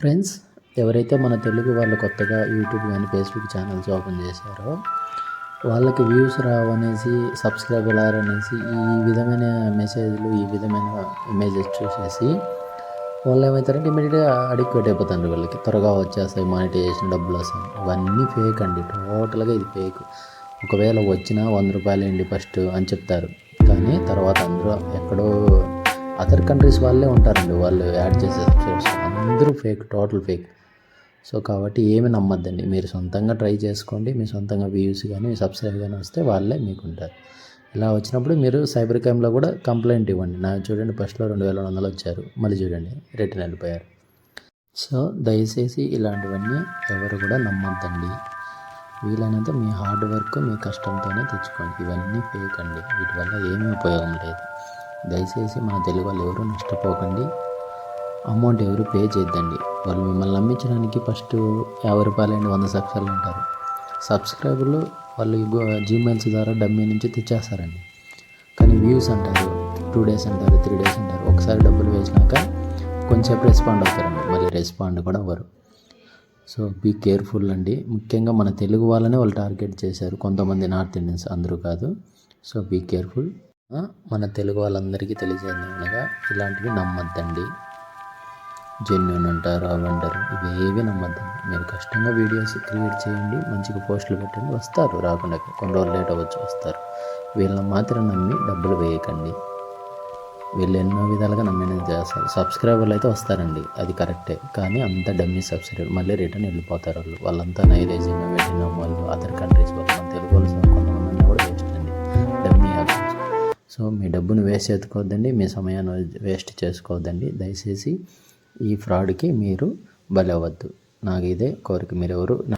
Friends ఎవరైతే మన తెలుగు వాళ్ళు కొత్తగా యూట్యూబ్ కానీ ఫేస్బుక్ ఛానల్స్ ఓపెన్ చేశారో వాళ్ళకి వ్యూస్ రావనేసి సబ్స్క్రైబర్ అనేసి ఈ విధమైన మెసేజ్లు ఈ విధమైన ఇమేజెస్ చూసేసి వాళ్ళు ఏమవుతారంటే ఇమీడియట్గా అడిక్వేట్ అయిపోతారు వీళ్ళకి. త్వరగా వచ్చేస్తాయి మానిటైజేషన్ డబ్బులు వస్తాయి ఇవన్నీ ఫేక్ అండి. టోటల్గా ఇది ఫేక్ ఒకవేళ వచ్చినా వంద రూపాయలు అండి ఫస్ట్ అని చెప్తారు. కానీ తర్వాత అందరూ ఎక్కడో అదర్ కంట్రీస్ వాళ్ళే ఉంటారండి వాళ్ళు యాడ్ చేసే సబ్స్క్రైబర్స్ అందరూ ఫేక్ టోటల్ ఫేక్. సో కాబట్టి ఏమి నమ్మద్దండి. మీరు సొంతంగా ట్రై చేసుకోండి మీ సొంతంగా వ్యూస్ కానీ సబ్స్క్రైబ్ కానీ వస్తే వాళ్ళే మీకు ఉంటారు ఇలా వచ్చినప్పుడు మీరు సైబర్ క్రైమ్లో కూడా కంప్లైంట్ ఇవ్వండి. నా చూడండి ఫస్ట్లో రెండు వేల వందలు వచ్చారు. మళ్ళీ చూడండి రిటర్న్ వెళ్ళిపోయారు. సో దయచేసి ఇలాంటివన్నీ ఎవరు కూడా నమ్మద్దండి. వీలైనంత మీ హార్డ్ వర్క్ మీ కష్టంతోనే తెచ్చుకోండి. ఇవన్నీ ఫేక్ అండి. వీటి వల్ల ఏమీ ఉపయోగం లేదు. దయచేసి మన తెలుగు వాళ్ళు ఎవరు నష్టపోకండి. అమౌంట్ ఎవరు పే చేద్దండి వాళ్ళు మిమ్మల్ని నమ్మించడానికి ఫస్ట్ యాభై రూపాయలు అండి వంద సబ్స్క్రైబర్లు అంటారు సబ్స్క్రైబర్లు వాళ్ళు జీమెయిల్స్ ద్వారా డమ్మీ నుంచి తెచ్చేస్తారండి. కానీ వ్యూస్ అంటారు టూ డేస్ అంటారు త్రీ డేస్ అంటారు. ఒకసారి డబ్బులు వేసినాక కొంచెంసేపు రెస్పాండ్ అవుతారండి. మళ్ళీ రెస్పాండ్ కూడా అవ్వరు. సో బీ కేర్ఫుల్ అండి. ముఖ్యంగా మన తెలుగు వాళ్ళనే వాళ్ళు టార్గెట్ చేశారు. కొంతమంది నార్త్ ఇండియన్స్ అందరూ కాదు. So be careful. మన తెలుగు వాళ్ళందరికీ తెలిసేది అనగా ఇలాంటివి నమ్మద్దండి. జెన్యున్ అంటారు అవి అంటారు ఇవేవి నమ్మద్దండి మీరు కష్టంగా వీడియోస్ క్రియేట్ చేయండి మంచిగా పోస్టులు పెట్టండి వస్తారు రాకుండా కొన్ని రోజులు లేట్ అవ్వచ్చు వస్తారు. వీళ్ళని మాత్రం నమ్మి డబ్బులు వేయకండి. వీళ్ళు ఎన్నో విధాలుగా నమ్మిన చేస్తారు. సబ్స్క్రైబర్లు అయితే వస్తారండి అది కరెక్టే. కానీ అంత డమ్మీ సబ్స్క్రైబర్ మళ్ళీ రిటర్న్ వెళ్ళిపోతారు వాళ్ళు. వాళ్ళంతా నైరేజ్ వెటినం వాళ్ళు అదర్ కంట్రీస్ వాళ్ళు మన తెలుగు వాళ్ళు సో మీ డబ్బును వేస్ట్ చేసుకోవద్దండి మీ సమయాన్ని వేస్ట్ చేసుకోవద్దండి. దయచేసి ఈ ఫ్రాడ్కి మీరు బలవద్దు నాకు ఇదే కోరిక. మీరు ఎవరు